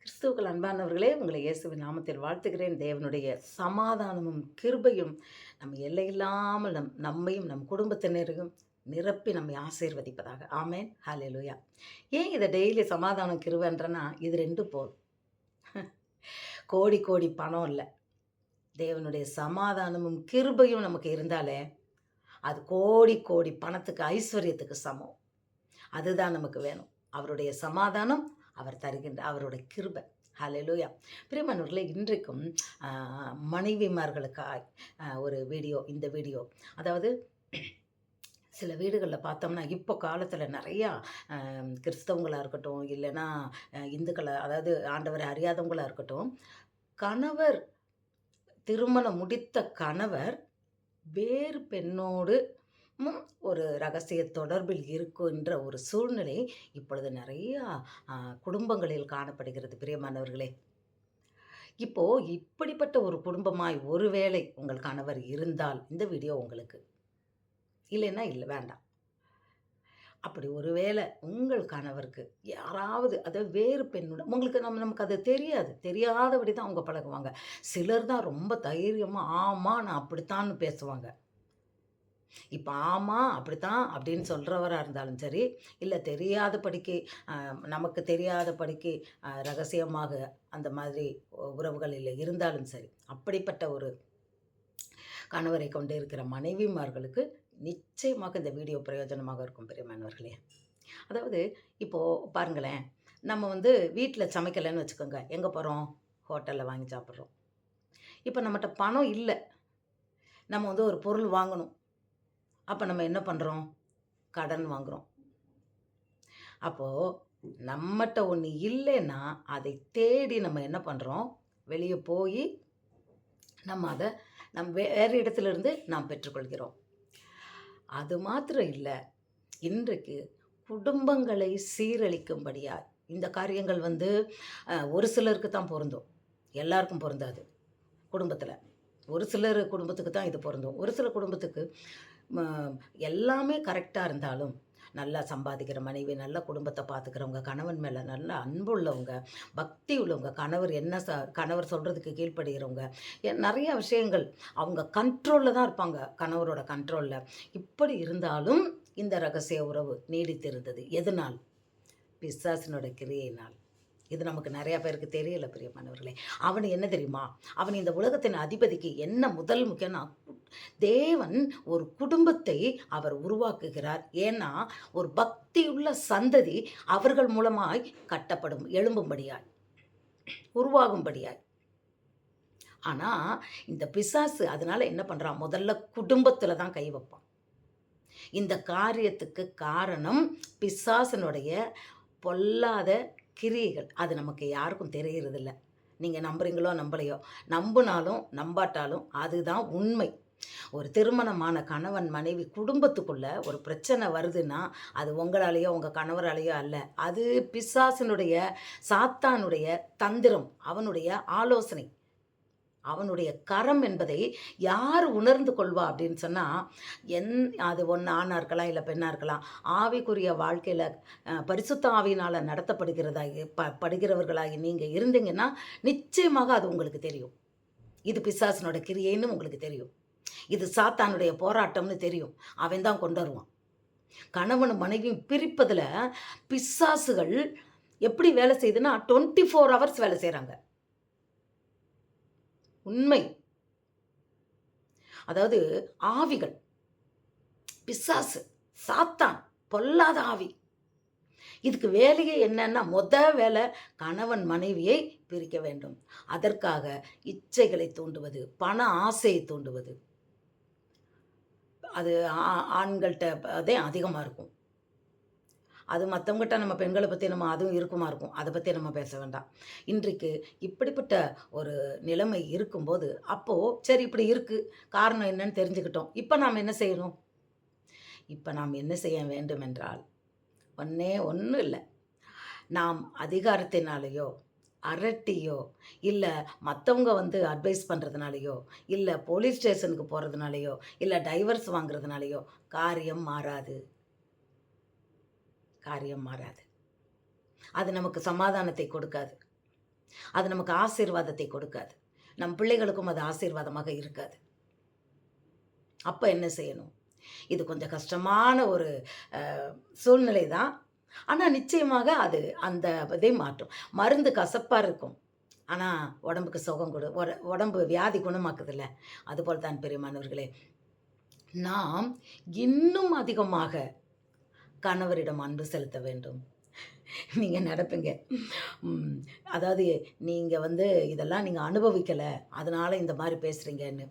கிறிஸ்துவுக்கள் அன்பானவர்களே உங்களை இயேசுவின் நாமத்தில் வாழ்த்துகிறேன். தேவனுடைய சமாதானமும் கிருபையும் நம்ம எல்லையில்லாமல் நம் நம்மையும் நம் குடும்பத்தினரையும் நிரப்பி நம்மை ஆசீர்வதிப்பதாக. ஆமேன். லூயா ஏன் இதை டெய்லி சமாதானம் கிருபைன்றனா இது ரெண்டும் போதும். கோடி கோடி பணம் இல்லை. தேவனுடைய சமாதானமும் கிருபையும் நமக்கு இருந்தாலே அது கோடி கோடி பணத்துக்கு ஐஸ்வர்யத்துக்கு சமம். அதுதான் நமக்கு வேணும். அவருடைய சமாதானம் அவர் தருகின்ற அவருடைய கிருபை. ஹலலூயா பிரியமானவர்களே இன்றைக்கும் மனைவிமார்களுக்காக மனைவிமார்களுக்காய் ஒரு வீடியோ இந்த வீடியோ. அதாவது சில வீடுகளில் பார்த்தோம்னா இப்போ காலத்தில் நிறையா கிறிஸ்தவங்களாக இருக்கட்டும் இல்லைன்னா இந்துக்களை அதாவது ஆண்டவரை அறியாதவங்களாக இருக்கட்டும் கணவர் திருமணம் முடித்த கணவர் வேறு பெண்ணோடு ஒரு ரகசிய தொடர்பில் இருக்கின்ற ஒரு சூழ்நிலை இப்பொழுது நிறையா குடும்பங்களில் காணப்படுகிறது பிரியமானவர்களே. இப்போது இப்படிப்பட்ட ஒரு குடும்பமாய் ஒருவேளை உங்கள் கணவர் இருந்தால் இந்த வீடியோ உங்களுக்கு. இல்லைன்னா இல்லை வேண்டாம். அப்படி ஒருவேளை உங்கள் கணவருக்கு யாராவது அதை வேறு பெண்ணுடன் உங்களுக்கு நம்ம நமக்கு அது தெரியாது. தெரியாதபடி தான் அவங்க பழகுவாங்க. சிலர் தான் ரொம்ப தைரியமாக ஆமாம் நான் அப்படித்தான்னு பேசுவாங்க. இப்போ ஆமாம் அப்படித்தான் அப்படின்னு சொல்கிறவராக இருந்தாலும் சரி இல்லை தெரியாத படிக்கு நமக்கு தெரியாத படிக்கு ரகசியமாக அந்த மாதிரி உறவுகளில் இருந்தாலும் சரி அப்படிப்பட்ட ஒரு கணவரை கொண்டு இருக்கிற மனைவிமார்களுக்கு நிச்சயமாக இந்த வீடியோ பிரயோஜனமாக இருக்கும் பெரியமானவர்களே அதாவது இப்போது பாருங்களேன் நம்ம வந்து வீட்டில் சமைக்கலைன்னு வச்சுக்கோங்க எங்கே போகிறோம் ஹோட்டலில் வாங்கி சாப்பிட்றோம். இப்போ நம்மகிட்ட பணம் இல்லை. நம்ம வந்து ஒரு பொருள் வாங்கணும். அப்போ நம்ம என்ன பண்ணுறோம் கடன் வாங்குகிறோம் அப்போது நம்மகிட்ட ஒன்று இல்லைன்னா அதை தேடி நம்ம என்ன பண்ணுறோம் வெளியே போய் நம்ம அதை நம் வேறு இடத்துல இருந்து நாம் பெற்றுக்கொள்கிறோம். அது மாத்திரம் இல்லை இன்றைக்கு குடும்பங்களை சீரழிக்கும்படியாக இந்த காரியங்கள் வந்து ஒரு சிலருக்கு தான் பொருந்தும். எல்லாருக்கும் பொருந்தாது. குடும்பத்தில் ஒரு சிலர் குடும்பத்துக்கு தான் இது பொருந்தும். ஒரு சில குடும்பத்துக்கு எல்லாமே கரெக்டாக இருந்தாலும் நல்லா சம்பாதிக்கிற மனைவி நல்ல குடும்பத்தை பார்த்துக்கிறவங்க கணவன் மேலே நல்ல அன்பு உள்ளவங்க பக்தி உள்ளவங்க கணவர் என்ன ச கணவர் சொல்கிறதுக்கு கீழ்ப்படுகிறவங்க எ- நிறைய விஷயங்கள் அவங்க கண்ட்ரோலில் தான் இருப்பாங்க கணவரோட கண்ட்ரோலில் இப்படி இருந்தாலும் இந்த ரகசிய உறவு நீடித்திருந்தது. எதனால்? பிசாசினோட கிரியையினால். இது நமக்கு நிறையா பேருக்கு தெரியல பிரியமானவர்களே. அவன் என்ன தெரியுமா? அவன் இந்த உலகத்தின் அதிபதிக்கு என்ன முதல் முக்கியம்னா தேவன் ஒரு குடும்பத்தை அவர் உருவாக்குகிறார். ஏன்னா ஒரு பக்தியுள்ள சந்ததி அவர்கள் மூலமாய் கட்டப்படும் எழும்பும்படியாய் உருவாகும்படியாய். ஆனால் இந்த பிசாசு அதனால் என்ன பண்ணுறான் முதல்ல குடும்பத்தில் தான் கை வைப்பான். இந்த காரியத்துக்கு காரணம் பிசாசனுடைய பொல்லாத கிரியைகள். அது நமக்கு யாருக்கும் தெரியறதில்ல. நீங்கள் நம்புறீங்களோ நம்பலையோ. நம்பினாலும் நம்பாட்டாலும் அதுதான் உண்மை. ஒரு திருமணமான கணவன் மனைவி குடும்பத்துக்குள்ள ஒரு பிரச்சனை வருதுன்னா அது உங்களாலேயோ உங்கள் கணவராலேயோ அல்ல. அது பிசாசினுடைய சாத்தானுடைய தந்திரம் அவனுடைய ஆலோசனை. அவனுடைய கரம் என்பதை யார் உணர்ந்து கொள்வா அப்படின்னு சொன்னால் என் அது ஒன்று ஆணாக இருக்கலாம் இல்லை பெண்ணாக இருக்கலாம் ஆவிக்குரிய வாழ்க்கையில் பரிசுத்த ஆவினால் நடத்தப்படுகிறதாகி ப படுகிறவர்களாகி நீங்கள் இருந்தீங்கன்னா நிச்சயமாக அது உங்களுக்கு தெரியும். இது பிசாசனோட கிரியைன்னு உங்களுக்கு தெரியும். இது சாத்தானுடைய போராட்டம்னு தெரியும். அவன் தான் கொண்டு வருவான். கணவன் மனைவியும் பிரிப்பதில் பிசாசுகள் எப்படி வேலை செய்யுதுன்னா டுவெண்ட்டி ஃபோர் ஹவர்ஸ் வேலை செய்கிறாங்க உண்மை. அதாவது ஆவிகள். பிசாசு சாத்தான் பொல்லாத ஆவி. இதுக்கு வேலையே என்னன்னா மொத வேலை கணவன் மனைவியை பிரிக்க வேண்டும். அதற்காக இச்சைகளை தூண்டுவது பண ஆசையை தூண்டுவது. அது ஆ- ஆண்கள்கிட்ட அதே அதிகமாக இருக்கும். அது மற்றவங்ககிட்ட நம்ம பெண்களை பற்றி நம்ம அதுவும் இருக்குமா இருக்கும். அதை பற்றி நம்ம பேச வேண்டாம். இன்றைக்கு இப்படிப்பட்ட ஒரு நிலைமை இருக்கும்போது அப்போது சரி இப்படி இருக்குது காரணம் என்னன்னு தெரிஞ்சுக்கிட்டோம். இப்போ நாம் என்ன செய்யணும்? இப்போ நாம் என்ன செய்ய வேண்டும் என்றால் ஒன்றே ஒன்றும் இல்லை. நாம் அதிகாரத்தினாலேயோ அரட்டியோ இல்லை மற்றவங்க வந்து அட்வைஸ் பண்ணுறதுனாலையோ இல்லை போலீஸ் ஸ்டேஷனுக்கு போகிறதுனாலையோ இல்லை டைவர்ஸ் வாங்குறதுனாலையோ காரியம் மாறாது. காரியம் மாறாது. அது நமக்கு சமாதானத்தை கொடுக்காது. அது நமக்கு ஆசீர்வாதத்தை கொடுக்காது. நம் பிள்ளைகளுக்கும் அது ஆசீர்வாதமாக இருக்காது. அப்போ என்ன செய்யணும்? இது கொஞ்சம் கஷ்டமான ஒரு சூழ்நிலை தான். ஆனால் நிச்சயமாக அது அந்த இதை மாற்றும். மருந்து கசப்பாக இருக்கும். ஆனால் உடம்புக்கு சுகம் கொடு உடம்பு வியாதி குணமாக்குதில்ல. அதுபோல் தான் பெரியமானவர்களே நாம் இன்னும் அதிகமாக கணவரிடம் அன்பு செலுத்த வேண்டும். நீங்கள் நடப்பீங்க. அதாவது நீங்கள் வந்து இதெல்லாம் நீங்கள் அனுபவிக்கலை. அதனால் இந்த மாதிரி பேசுகிறீங்கன்னு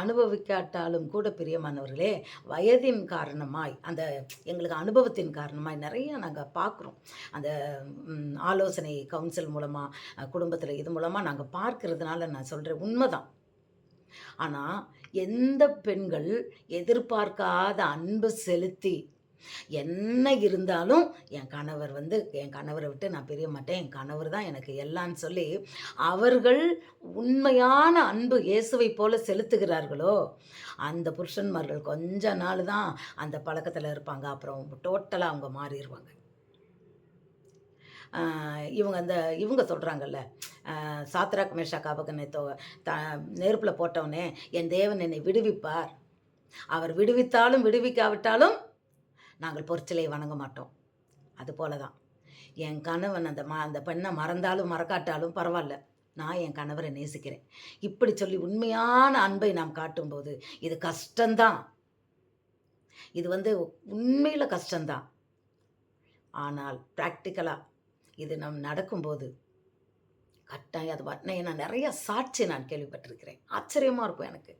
அனுபவிக்காட்டாலும் கூட பிரியமானவர்களே வயதின் காரணமாய் அந்த எங்களுக்கு அனுபவத்தின் காரணமாய் நிறைய நாங்கள் பார்க்குறோம். அந்த ஆலோசனை கவுன்சில் மூலமாக குடும்பத்தில் இது மூலமாக நாங்கள் பார்க்கறதுனால நான் சொல்கிறேன் உண்மைதான். ஆனால் எந்த பெண்கள் எதிர்பார்க்காத அன்பு செலுத்தி என்ன இருந்தாலும் என் கணவர் வந்து என் கணவரை விட்டு நான் பிரிய மாட்டேன். என் கணவர் தான் எனக்கு எல்லான்னு சொல்லி அவர்கள் உண்மையான அன்பு இயேசுவை போல செலுத்துகிறார்களோ அந்த புருஷன்மார்கள் கொஞ்ச நாள் தான் அந்த பழக்கத்தில் இருப்பாங்க. அப்புறம் டோட்டலாக அவங்க மாறிடுவாங்க இவங்க அந்த இவங்க சொல்கிறாங்கல்ல சாத்ராக் மேஷாக் அபகனத்தோ த நெருப்பில் போட்டவனே என் தேவன் என்னை விடுவிப்பார். அவர் விடுவித்தாலும் விடுவிக்காவிட்டாலும் நாங்கள் பொற்சிலை வணங்க மாட்டோம். அது போல தான் என் கணவன் அந்த ம அந்த பெண்ணை மறந்தாலும் மறக்காட்டாலும் பரவாயில்ல. நான் என் கணவரை நேசிக்கிறேன். இப்படி சொல்லி உண்மையான அன்பை நாம் காட்டும்போது இது கஷ்டம்தான். இது வந்து உண்மையில் கஷ்டம்தான். ஆனால் ப்ராக்டிக்கலாக இது நம் நடக்கும்போது கட்டாயம் அது வட்டினை நான் நான் நிறைய சாட்சி நான் கேள்விப்பட்டிருக்கிறேன். ஆச்சரியமாக இருக்கும் எனக்கு.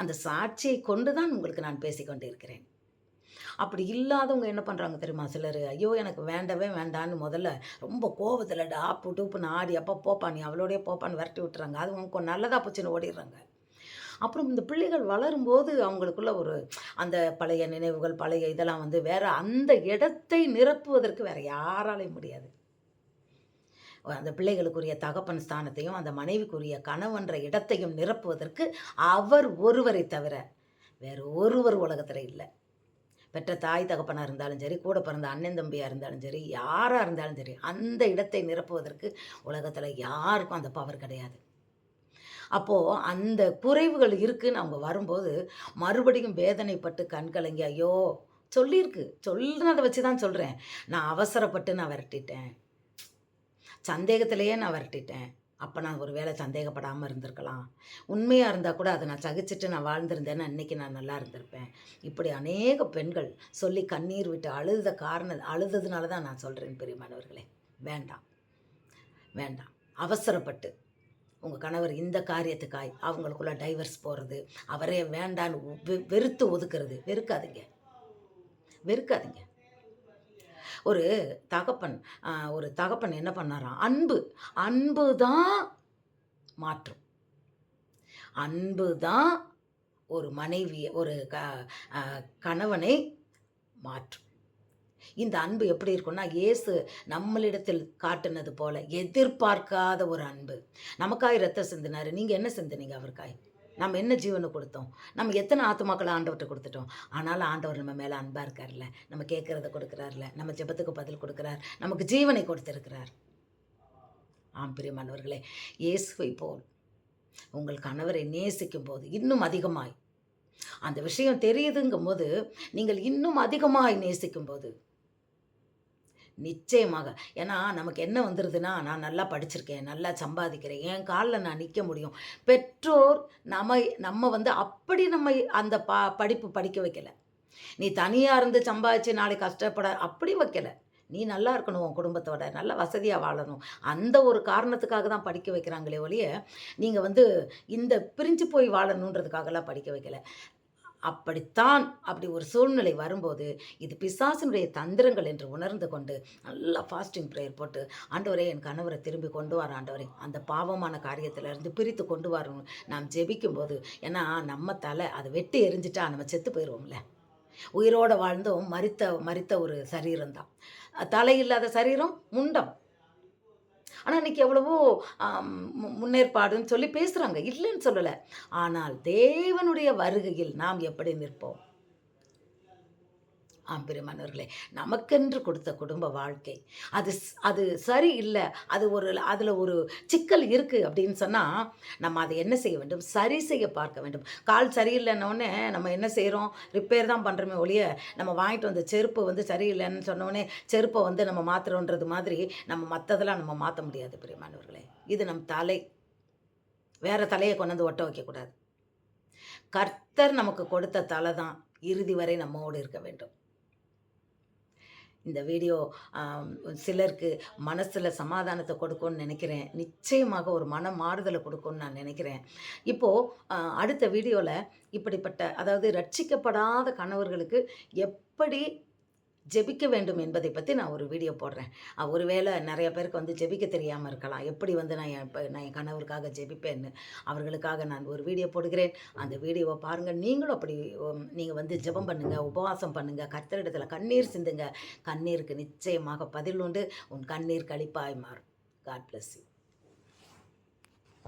அந்த சாட்சியை கொண்டு தான் உங்களுக்கு நான் பேசிக்கொண்டு இருக்கிறேன் அப்படி இல்லாதவங்க என்ன பண்ணுறாங்க தெரியுமா சிலர்? ஐயோ எனக்கு வேண்டவே வேண்டான்னு முதல்ல ரொம்ப கோவத்தில் டாப்பு டூப்புன்னு ஆடி அப்போ போப்பா நீ அவளோடய போப்பான்னு விரட்டி விட்டுறாங்க. அது நல்லதாக போச்சுன்னு ஓடிடுறாங்க. அப்புறம் இந்த பிள்ளைகள் வளரும்போது அவங்களுக்குள்ள ஒரு அந்த பழைய நினைவுகள் பழைய இதெல்லாம் வந்து வேற அந்த இடத்தை நிரப்புவதற்கு வேற யாராலையும் முடியாது. அந்த பிள்ளைகளுக்குரிய தகப்பன் ஸ்தானத்தையும் அந்த மனைவிக்குரிய கணவன்ற இடத்தையும் நிரப்புவதற்கு அவர் ஒருவரை தவிர வேறு ஒருவர் உலகத்தில் இல்லை. பெற்ற தாய் தகப்பனாக இருந்தாலும் சரி கூட பிறந்த அண்ணன் தம்பியாக இருந்தாலும் சரி யாராக இருந்தாலும் சரி அந்த இடத்தை நிரப்புவதற்கு உலகத்தில் யாருக்கும் அந்த பவர் கிடையாது. அப்போது அந்த குறைவுகள் இருக்குதுன்னு அவங்க வரும்போது மறுபடியும் வேதனைப்பட்டு கண் கலங்கி ஐயோ சொல்லியிருக்கு. சொல்லினதை வச்சு தான் சொல்கிறேன் நான் அவசரப்பட்டு நான் விரட்டிட்டேன். சந்தேகத்திலேயே நான் விரட்டிட்டேன். அப்போ நான் ஒரு வேளை சந்தேகப்படாமல் இருந்திருக்கலாம். உண்மையாக இருந்தால் கூட அதை நான் சகிச்சுட்டு நான் வாழ்ந்திருந்தேன்னா இன்றைக்கி நான் நல்லா இருந்திருப்பேன். இப்படி அநேக பெண்கள் சொல்லி கண்ணீர் விட்டு அழுத காரணம் அழுததுனால தான் நான் சொல்கிறேன் பெரியமானவர்களே. வேண்டாம். வேண்டாம். அவசரப்பட்டு. உங்கள் கணவர் இந்த காரியத்துக்காய் அவங்களுக்குள்ள டைவர்ஸ் போகிறது அவரே வேண்டான்னு வெ- வெறுத்து ஒதுக்குறது வெறுக்காதீங்க. வெறுக்காதீங்க. ஒரு தகப்பன் ஒரு தகப்பன் என்ன பண்ணாராம்? அன்பு. அன்பு தான் மாற்றும். அன்பு தான் ஒரு மனைவி ஒரு க கணவனை மாற்றும். இந்த அன்பு எப்படி இருக்கும்னா இயேசு நம்மளிடத்தில் காட்டினது போல எதிர்பார்க்காத ஒரு அன்பு. நமக்காய் ரத்தம் சிந்தினார். நீங்கள் என்ன சிந்தினீங்க அவருக்காய்? நம்ம என்ன ஜீவனை கொடுத்தோம்? நம்ம எத்தனை ஆத்துமாக்களை ஆண்டவர்கிட்ட கொடுத்துட்டோம்? ஆனாலும் ஆண்டவர் நம்ம மேலே அன்பாக இருக்கார்ல நம்ம கேட்குறத கொடுக்குறாருல நம்ம ஜெபத்துக்கு பதில் கொடுக்குறார். நமக்கு ஜீவனை கொடுத்துருக்கிறார். ஆம் பிரியமானவர்களே இயேசுவை போல் உங்கள் கணவரை நேசிக்கும் போது இன்னும் அதிகமாய். அந்த விஷயம் தெரியுதுங்கும் போது நீங்கள் இன்னும் அதிகமாய் நேசிக்கும் போது நிச்சயமாக. ஏன்னா நமக்கு என்ன வந்துடுதுன்னா நான் நல்லா படிச்சிருக்கேன் நல்லா சம்பாதிக்கிறேன் என் காலில் நான் நிற்க முடியும். பெற்றோர் நம்ம நம்ம வந்து அப்படி நம்ம அந்த பா படிப்பு படிக்க வைக்கலை. நீ தனியாக இருந்து சம்பாதிச்சு நாளைக்கு கஷ்டப்பட அப்படி வைக்கல. நீ நல்லா இருக்கணும் உன் குடும்பத்தோட நல்ல வசதியாக வாழணும். அந்த ஒரு காரணத்துக்காக தான் படிக்க வைக்கிறாங்களே ஒழிய நீங்கள் வந்து இந்த பிரிஞ்சு போய் வாழணுன்றதுக்காகலாம் படிக்க வைக்கல. அப்படித்தான் அப்படி ஒரு சூழ்நிலை வரும்போது இது பிசாசினுடைய தந்திரங்கள் என்று உணர்ந்து கொண்டு நல்லா ஃபாஸ்டிங் ப்ரேயர் போட்டு ஆண்டவரே என் கணவரை திரும்பி கொண்டு வர ஆண்டவரே. அந்த பாவமான காரியத்திலிருந்து பிரித்து கொண்டு வரணும் நாம் ஜெபிக்கும்போது ஏன்னா நம்ம தலை அதை வெட்டி எரிஞ்சிட்டா நம்ம செத்து போயிடுவோம்ல உயிரோடு வாழ்ந்தும் மறித்த மரித்த ஒரு சரீரம் தான் தலை இல்லாத சரீரம் முண்டம். ஆனால் இன்னைக்கு எவ்வளவோ முன்னேற்பாடுன்னு சொல்லி பேசுகிறாங்க இல்லைன்னு சொல்லலை. ஆனால் தேவனுடைய வருகையில் நாம் எப்படி நிற்போம்? ஆம் நமக்கென்று கொடுத்த குடும்ப வாழ்க்கை அது அது சரி இல்லை அது ஒரு அதில் ஒரு சிக்கல் இருக்குது அப்படின்னு சொன்னால் நம்ம அதை என்ன செய்ய வேண்டும்? சரி செய்ய பார்க்க வேண்டும். கால் சரியில்லைன்னொடனே நம்ம என்ன செய்கிறோம் ரிப்பேர் தான் பண்ணுறோமே ஒழிய நம்ம வாங்கிட்டு வந்த செருப்பு வந்து சரியில்லைன்னு சொன்னோடனே செருப்பை வந்து நம்ம மாற்றுறோன்றது மாதிரி நம்ம மற்றதெல்லாம் நம்ம மாற்ற முடியாது பிரியமானவர்களே. இது நம் தலை. வேறு தலையை கொண்டு வந்து ஒட்ட வைக்கக்கூடாது. கர்த்தர் நமக்கு கொடுத்த தலை தான் இறுதி வரை நம்மோடு இருக்க வேண்டும். இந்த வீடியோ சிலருக்கு மனசில் சமாதானத்தை கொடுக்கும்னு நினைக்கிறேன். நிச்சயமாக ஒரு மன மாறுதலை கொடுக்கும்னு நான் நினைக்கிறேன். இப்போது அடுத்த வீடியோவில் இப்படிப்பட்ட அதாவது ரட்சிக்கப்படாத கணவர்களுக்கு எப்படி ஜெபிக்க வேண்டும் என்பதை பற்றி நான் ஒரு வீடியோ போடுறேன். ஒருவேளை நிறைய பேருக்கு வந்து ஜெபிக்க தெரியாமல் இருக்கலாம். எப்படி வந்து நான் என் நான் என் கணவருக்காக ஜெபிப்பேன்னு அவர்களுக்காக நான் ஒரு வீடியோ போடுகிறேன். அந்த வீடியோவை பாருங்கள் நீங்களும் அப்படி நீங்கள் வந்து ஜெபம் பண்ணுங்கள் உபவாசம் பண்ணுங்கள் கர்த்தரிடத்தில் கண்ணீர் சிந்துங்க. கண்ணீருக்கு நிச்சயமாக பதில் உண்டு. உன் கண்ணீர் கழிப்பாய் மாறும். God bless you